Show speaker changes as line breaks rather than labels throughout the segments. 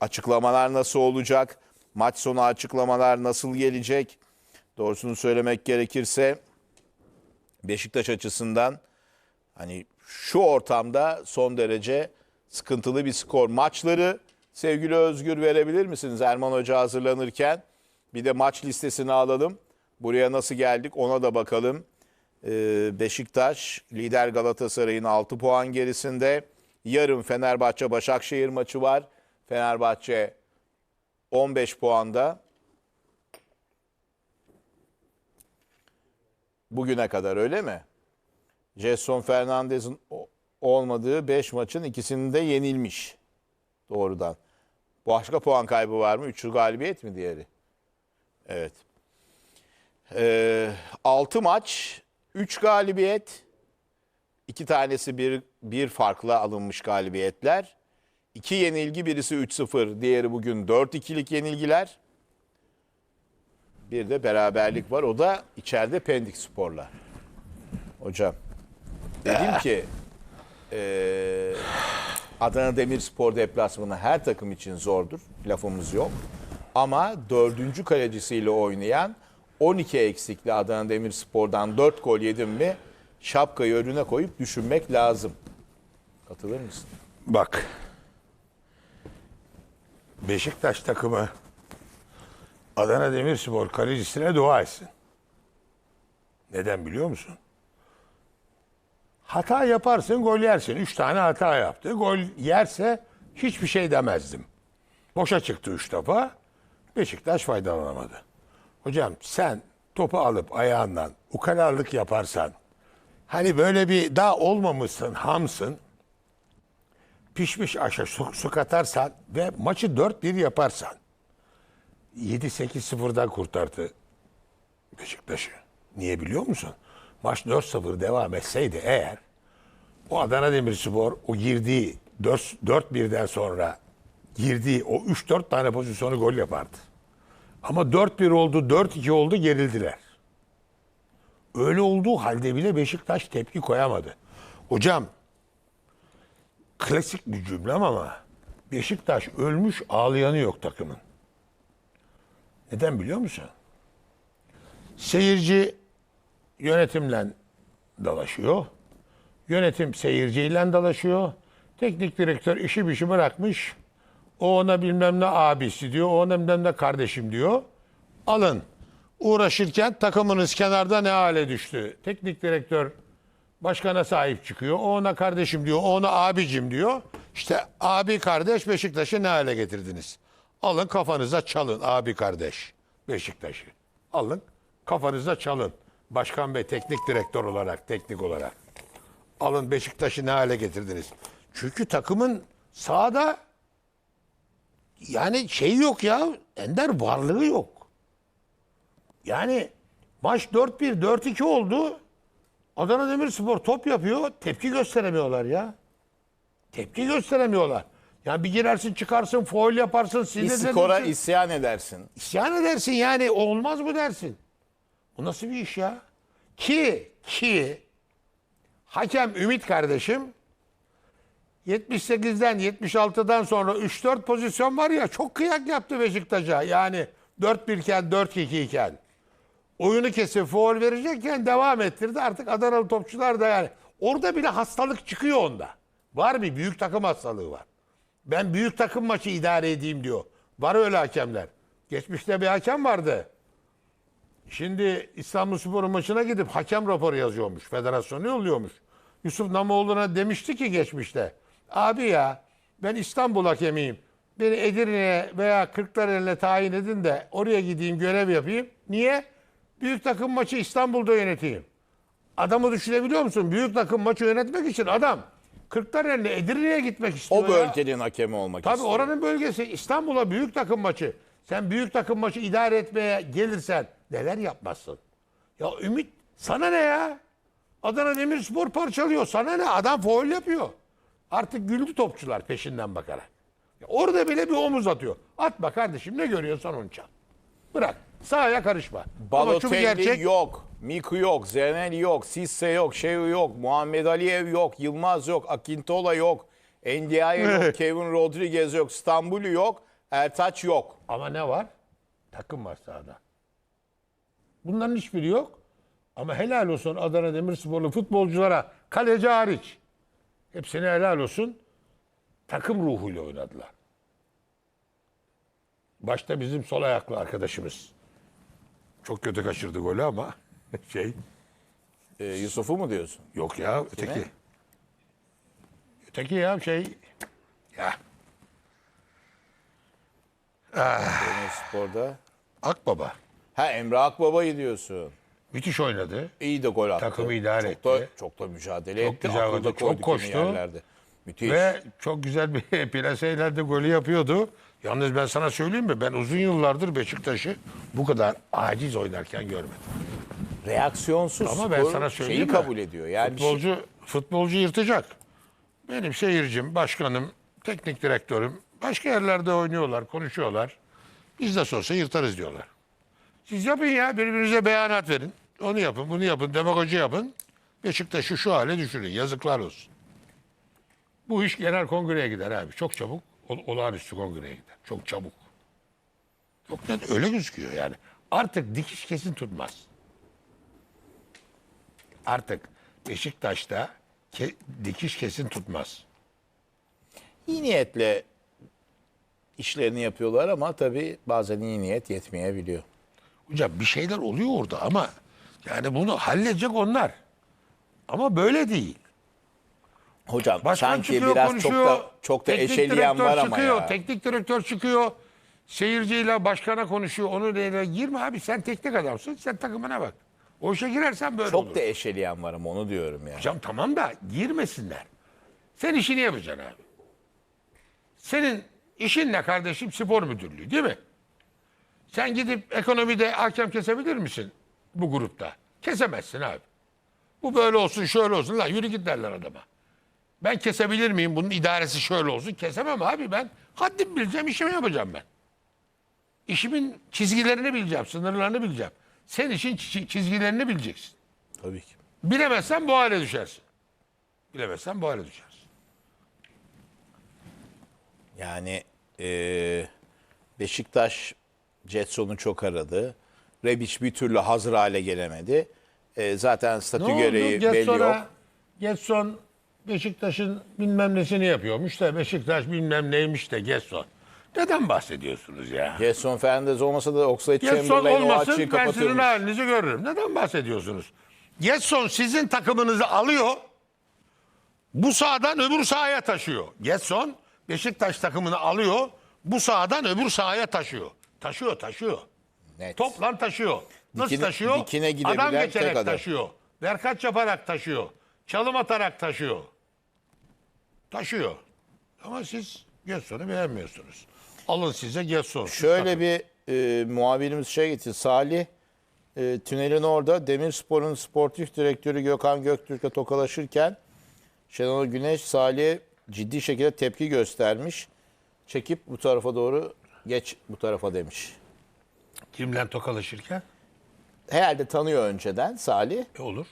Açıklamalar nasıl olacak? Maç sonu açıklamalar nasıl gelecek? Doğrusunu söylemek gerekirse Beşiktaş açısından hani şu ortamda son derece sıkıntılı bir skor. Maçları sevgili Özgür verebilir misiniz Erman Hoca hazırlanırken? Bir de maç listesini alalım. Buraya nasıl geldik ona da bakalım. Ee, Beşiktaş lider Galatasaray'ın 6 puan gerisinde. Yarın Fenerbahçe Başakşehir maçı var. Fenerbahçe 15 puanda. Bugüne kadar öyle mi? Jason Fernandez'in olmadığı 5 maçın ikisinde yenilmiş. Doğrudan. Başka puan kaybı var mı? 3'ü galibiyet mi diğeri? Evet. Ee, 6 maç, 3 galibiyet. İki tanesi bir, bir farkla alınmış galibiyetler. İki yenilgi, birisi 3-0, diğeri bugün 4-2'lik yenilgiler. Bir de beraberlik var. O da içeride Pendik Spor'la. Hocam, dedim ki eee Adana Demirspor deplasmanı her takım için zordur. Lafımız yok. Ama dördüncü kalecisiyle oynayan 12 eksikli Adana Demirspor'dan 4 gol yedim mi şapkayı önüne koyup düşünmek lazım. Katılır mısın?
Bak. Beşiktaş takımı Adana Demirspor kalecisine dua etsin. Neden biliyor musun? Hata yaparsın gol yersin. Üç tane hata yaptı. Gol yerse hiçbir şey demezdim. Boşa çıktı üç topa. Beşiktaş faydalanamadı. Hocam sen topu alıp ayağından ukalalık yaparsan hani böyle bir daha olmamışsın hamsın pişmiş aşa su, katarsan ve maçı 4-1 yaparsan 7-8-0'dan kurtardı Beşiktaş'ı. Niye biliyor musun? Maç 4-0 devam etseydi eğer o Adana Demirspor o girdiği 4 4-1'den sonra girdiği o 3-4 tane pozisyonu gol yapardı. Ama 4-1 oldu, 4-2 oldu gerildiler. Öyle olduğu halde bile Beşiktaş tepki koyamadı. Hocam klasik bir cümlem ama Beşiktaş ölmüş ağlayanı yok takımın. Neden biliyor musun? Seyirci yönetimle dalaşıyor. Yönetim seyirciyle dalaşıyor. Teknik direktör işi bir şey bırakmış. O ona bilmem ne abisi diyor. O ona bilmem ne kardeşim diyor. Alın. Uğraşırken takımınız kenarda ne hale düştü. Teknik direktör başkana sahip çıkıyor. O ona kardeşim diyor. O ona abicim diyor. İşte abi kardeş Beşiktaş'ı ne hale getirdiniz? Alın kafanıza çalın abi kardeş Beşiktaş'ı. Alın kafanıza çalın. Başkan Bey teknik direktör olarak, teknik olarak. Alın Beşiktaş'ı ne hale getirdiniz? Çünkü takımın sahada yani şey yok ya. Ender varlığı yok. Yani maç 4-1, 4-2 oldu. Adana Demirspor top yapıyor. Tepki gösteremiyorlar ya. Tepki gösteremiyorlar. Yani bir girersin çıkarsın, foul yaparsın,
Bir skora isyan edersin.
İsyan edersin yani olmaz mı dersin? Bu nasıl bir iş ya? Ki ki hakem Ümit kardeşim 78'den 76'dan sonra 3-4 pozisyon var ya çok kıyak yaptı Beşiktaş'a. Yani 4-1 iken 4-2 iken. Oyunu kesip foul verecekken devam ettirdi. Artık Adanalı topçular da yani orada bile hastalık çıkıyor onda. Var bir büyük takım hastalığı var. Ben büyük takım maçı idare edeyim diyor. Var öyle hakemler. Geçmişte bir hakem vardı. Şimdi İstanbulspor'un maçına gidip hakem raporu yazıyormuş. Federasyonu yolluyormuş. Yusuf Namoğlu'na demişti ki geçmişte. Abi ya ben İstanbul hakemiyim. Beni Edirne'ye veya Kırklareli'ne tayin edin de oraya gideyim görev yapayım. Niye? Büyük takım maçı İstanbul'da yöneteyim. Adamı düşünebiliyor musun? Büyük takım maçı yönetmek için adam Kırklareli'ne Edirne'ye gitmek istiyor
O
ya.
bölgenin hakemi olmak
Tabii
istiyor.
oranın bölgesi İstanbul'a büyük takım maçı. Sen büyük takım maçı idare etmeye gelirsen neler yapmazsın? Ya Ümit sana ne ya? Adana Demirspor parçalıyor. Sana ne? Adam foul yapıyor. Artık güldü topçular peşinden bakarak. Ya orada bile bir omuz atıyor. Atma kardeşim ne görüyorsan onu çal. Bırak. Sahaya karışma.
Balotelli
gerçek.
yok, Miku yok, Zenel yok, Sisse yok, Şeyu yok, Muhammed Aliyev yok, Yılmaz yok, Akintola yok, Endiaye yok, Kevin Rodriguez yok, Stambulu yok. Ertaç yok.
Ama ne var? Takım var sahada. Bunların hiçbiri yok. Ama helal olsun Adana Demirsporlu futbolculara, kaleci hariç. Hepsine helal olsun. Takım ruhuyla oynadılar. Başta bizim sol ayaklı arkadaşımız. Çok kötü kaçırdı golü ama şey
Ee, Yusuf'u mu diyorsun?
yok ya öteki.
Kime?
Öteki ya şey ya
Spor'da.
Akbaba.
Ha Emre Akbaba'yı diyorsun.
Müthiş oynadı.
İyi de gol attı.
Takımı idare
çok Da,
etti.
çok da mücadele
Çok
etti.
güzel
Akılda
çok koştu.
yerlerde. Müthiş.
Ve çok güzel bir plaseyle de golü yapıyordu. Yalnız ben sana söyleyeyim mi? Ben uzun yıllardır Beşiktaş'ı bu kadar aciz oynarken görmedim.
Reaksiyonsuz
Ama ben sana söyleyeyim
şeyi
mi?
kabul ediyor. Yani şey-
Futbolcu futbolcu yırtacak. Benim seyircim, başkanım, teknik direktörüm başka yerlerde oynuyorlar, konuşuyorlar. Biz de sorsa yırtarız diyorlar. Siz yapın ya birbirinize beyanat verin. Onu yapın, bunu yapın, demagoji yapın. Beşiktaş'ı şu hale düşürün. Yazıklar olsun. Bu iş genel kongreye gider abi. Çok çabuk. ol- Olağanüstü kongreye gider. Çok çabuk. Çok net öyle gözüküyor yani. Artık dikiş kesin tutmaz. Artık Beşiktaş'ta ke- dikiş kesin tutmaz.
iyi niyetle işlerini yapıyorlar ama tabii bazen iyi niyet yetmeyebiliyor.
Hocam bir şeyler oluyor orada ama yani bunu halledecek onlar. Ama böyle değil.
Hocam
Başkan
sanki
çıkıyor
biraz
konuşuyor.
çok da çok da
teknik
eşeleyen var ama
çıkıyor,
ya.
Teknik direktör çıkıyor. Seyirciyle başkana konuşuyor. Onu nereye girme abi sen teknik adamsın. Sen takımına bak. O işe girersen böyle olur.
Çok da eşeleyen var ama onu diyorum ya.
Hocam tamam da girmesinler. Sen işini yapacaksın abi. Senin işin ne kardeşim? Spor müdürlüğü değil mi? Sen gidip ekonomide hakem kesebilir misin bu grupta? Kesemezsin abi. Bu böyle olsun şöyle olsun. Lan yürü git derler adama. Ben kesebilir miyim? Bunun idaresi şöyle olsun. Kesemem abi ben. Haddimi bileceğim, işimi yapacağım ben. İşimin çizgilerini bileceğim, sınırlarını bileceğim. Sen işin çi- çizgilerini bileceksin.
Tabii ki.
Bilemezsen bu hale düşersin. Bilemezsen bu hale düşersin.
Yani eee, Beşiktaş Jetson'u çok aradı. Rebic bir türlü hazır hale gelemedi. Eee, zaten statü gereği belli yok.
Getson Beşiktaş'ın bilmem nesini yapıyormuş da Beşiktaş bilmem neymiş de Getson. Neden bahsediyorsunuz ya?
Getson Fernandez olmasa da Oxlade Chamberlain o
olmasın
açıyı
ben sizin
kapatıyormuş.
halinizi görürüm. Neden bahsediyorsunuz? Getson sizin takımınızı alıyor. Bu sahadan öbür sahaya taşıyor. Getson Beşiktaş takımını alıyor. Bu sahadan öbür sahaya taşıyor. Taşıyor taşıyor.
Net.
Toplan taşıyor. Nasıl
Dikine-
taşıyor?
dikine gidebilen
Adam
tek
geçerek
adam.
taşıyor. Verkaç yaparak taşıyor. Çalım atarak taşıyor. Taşıyor. Ama siz Getson'u beğenmiyorsunuz. Alın size Getson.
Şöyle bir e, muhabirimiz şey getirdi. Salih e, tünelin orada Demirspor'un sportif direktörü Gökhan Göktürk'le tokalaşırken Şenol Güneş Salih'e ciddi şekilde tepki göstermiş. Çekip bu tarafa doğru geç bu tarafa demiş.
Kimle tokalaşırken?
Herhalde tanıyor önceden Salih.
E olur.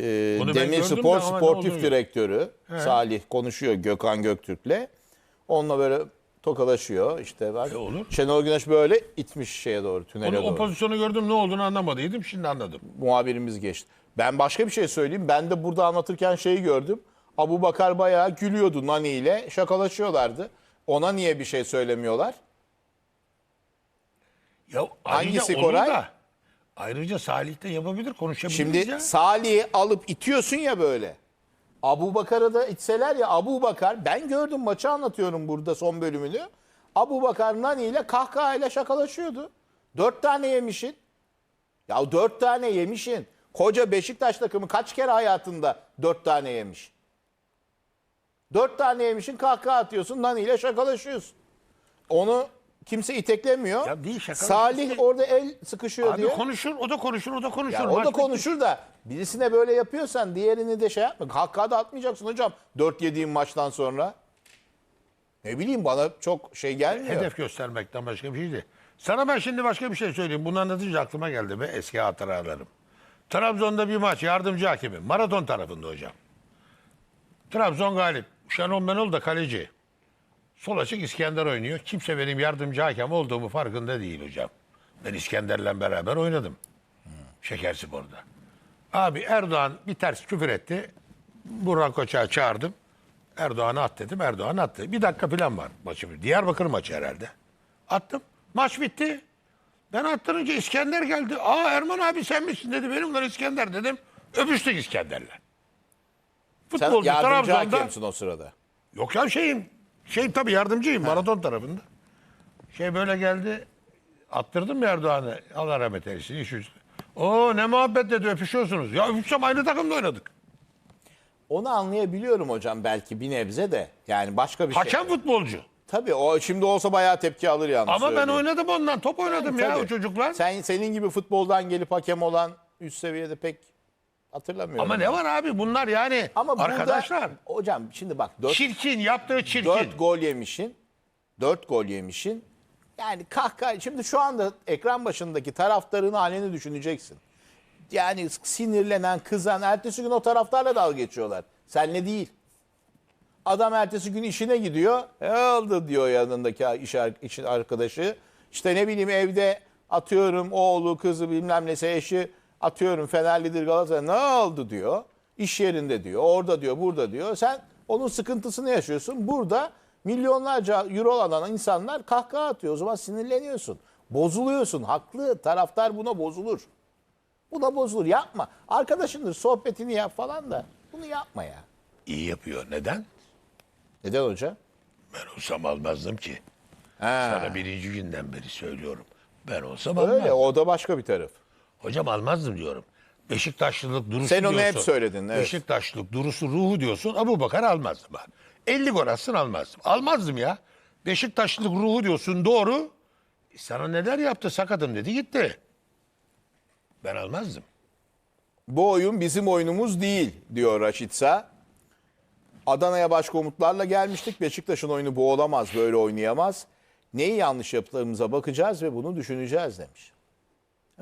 E,
Onu ben gördüm de
Demirspor
ama ne
sportif
olduğunu-
direktörü Salih konuşuyor Gökhan Göktürk'le. Onunla böyle tokalaşıyor işte bak.
E, olur.
Şenol Güneş böyle itmiş şeye doğru tünele
Onu,
doğru.
o pozisyonu gördüm ne olduğunu anlamadıydım. Şimdi anladım.
muhabirimiz geçti. Ben başka bir şey söyleyeyim. Ben de burada anlatırken şeyi gördüm. Abu Bakar bayağı gülüyordu Nani ile. Şakalaşıyorlardı. Ona niye bir şey söylemiyorlar?
Ya
Hangisi
ayrıca olur
Koray?
da, Ayrıca Salih de yapabilir, konuşabilir
Şimdi
ya.
Salih'i alıp itiyorsun ya böyle. Abu Bakar'ı da itseler ya Abu Bakar. Ben gördüm maçı anlatıyorum burada son bölümünü. Abu Bakar Nani ile kahkahayla şakalaşıyordu. Dört tane yemişin. Ya dört tane yemişin. Koca Beşiktaş takımı kaç kere hayatında dört tane yemiş? Dört tane yemişin kahkaha atıyorsun Nani ile şakalaşıyorsun. Onu kimse iteklemiyor.
Ya değil, şakalaşması
Salih
değil.
orada el sıkışıyor
Abi
diye.
konuşur, o da konuşur, o da konuşur.
Ya o da konuşur da birisine böyle yapıyorsan diğerini de şey yapma. Hakka da atmayacaksın hocam 4 yediğin maçtan sonra. Ne bileyim bana çok şey gelmiyor.
Hedef göstermekten başka bir şey değil. Sana ben şimdi başka bir şey söyleyeyim. Bunu anlatınca aklıma geldi be eski hatıralarım. Trabzon'da bir maç yardımcı hakemim. Maraton tarafında hocam. Trabzon galip. Şenol Menol da kaleci. Sol açık İskender oynuyor. Kimse benim yardımcı hakem olduğumu farkında değil hocam. Ben İskender'le beraber oynadım. Şekerspor'da. Abi Erdoğan bir ters küfür etti. Burhan Koçak'ı çağırdım. Erdoğan'ı at dedim. Erdoğan attı. Bir dakika falan var maçı. Diyarbakır maçı herhalde. Attım. Maç bitti. Ben attırınca İskender geldi. Aa Erman abi sen misin dedi. Benim lan İskender dedim. Öpüştük İskender'le.
Sen
Futbolcu
yardımcı
Trabzon'da.
hakemsin o sırada.
Yok ya şeyim. Şey tabii yardımcıyım maraton tarafında. Şey böyle geldi. Attırdım Erdoğan'ı. Allah rahmet eylesin. iş üstü. Oo ne muhabbet dedi öpüşüyorsunuz. Ya öpüşsem aynı takımda oynadık.
Onu anlayabiliyorum hocam belki bir nebze de. Yani başka bir şey.
Hakem futbolcu.
Tabii o şimdi olsa bayağı tepki alır yalnız.
Ama ben
söyleyeyim.
oynadım ondan. Top oynadım ya
Tabii.
o çocuklar.
Sen senin gibi futboldan gelip hakem olan üst seviyede pek hatırlamıyorum.
Ama ne var abi bunlar yani
Ama burada-
arkadaşlar.
hocam şimdi bak 4,
Çirkin yaptığı çirkin.
4 gol yemişin. 4 gol yemişin. Yani kahkaha şimdi şu anda ekran başındaki taraftarın halini düşüneceksin. Yani sinirlenen, kızan, ertesi gün o taraftarla dalga geçiyorlar. Senle değil. Adam ertesi gün işine gidiyor. E oldu diyor yanındaki iş, ar- iş arkadaşı. İşte ne bileyim evde atıyorum oğlu, kızı bilmem nesi eşi atıyorum Fenerlidir Galatasaray ne oldu diyor. İş yerinde diyor. Orada diyor, burada diyor. Sen onun sıkıntısını yaşıyorsun. Burada milyonlarca euro alan insanlar kahkaha atıyor. O zaman sinirleniyorsun. Bozuluyorsun. Haklı. Taraftar buna bozulur. Buna bozulur. Yapma. Arkadaşındır sohbetini yap falan da. Bunu yapma ya.
İyi yapıyor. Neden?
Neden hoca?
Ben olsam almazdım ki.
Ha.
Sana birinci günden beri söylüyorum. Ben olsam almazdım.
Öyle o da başka bir taraf.
Hocam almazdım diyorum. Beşiktaşlılık durusu
Sen onu
diyorsun.
hep söyledin, evet.
Beşiktaşlılık durusu ruhu diyorsun. Abu Bakar almazdım ben. 50 gol atsın almazdım. Almazdım ya. Beşiktaşlılık ruhu diyorsun doğru. E Sana neler yaptı sakatım dedi gitti. Ben almazdım.
Bu oyun bizim oyunumuz değil diyor Raşit Sağ. Adana'ya başka umutlarla gelmiştik. Beşiktaş'ın oyunu bu olamaz, böyle oynayamaz. Neyi yanlış yaptığımıza bakacağız ve bunu düşüneceğiz demiş.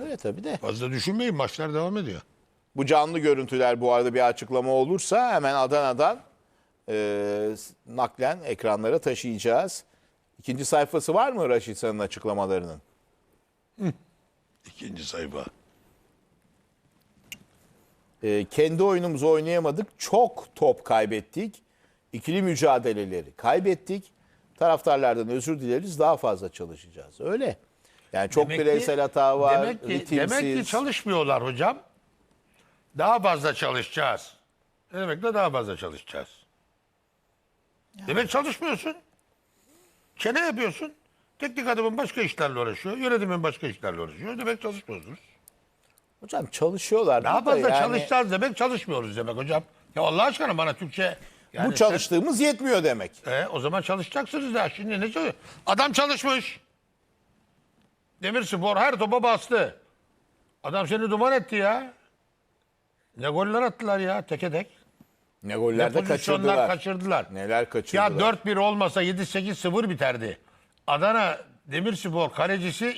Öyle tabii de.
Fazla düşünmeyin maçlar devam ediyor.
Bu canlı görüntüler bu arada bir açıklama olursa hemen Adana'dan e, naklen ekranlara taşıyacağız. İkinci sayfası var mı Raşit Sağ'ın açıklamalarının?
İkinci sayfa.
E, kendi oyunumuzu oynayamadık. Çok top kaybettik. İkili mücadeleleri kaybettik. Taraftarlardan özür dileriz. Daha fazla çalışacağız. Öyle. Yani çok
Demek ki-
bireysel hata var.
Demek ki,
ritimsiz.
demek ki çalışmıyorlar hocam. Daha fazla çalışacağız. Ne demek de daha fazla çalışacağız. Demek çalışmıyorsun. Çene yapıyorsun. Teknik adamın başka işlerle uğraşıyor. Yönetimin başka işlerle uğraşıyor. Demek çalışmıyorsunuz.
Hocam çalışıyorlar.
Daha fazla
yani
çalışacağız demek çalışmıyoruz demek hocam. Ya Allah aşkına bana Türkçe... yani
bu çalıştığımız yetmiyor demek.
sen- E, o zaman çalışacaksınız da şimdi ne çalışıyor? Adam çalışmış. Demirspor her topa bastı. Adam seni duman etti ya. Ne goller attılar ya teke tek.
Ne goller de kaçırdılar.
kaçırdılar.
Neler kaçırdılar.
Ya 4-1 olmasa 7-8-0 biterdi. Adana Demirspor kalecisi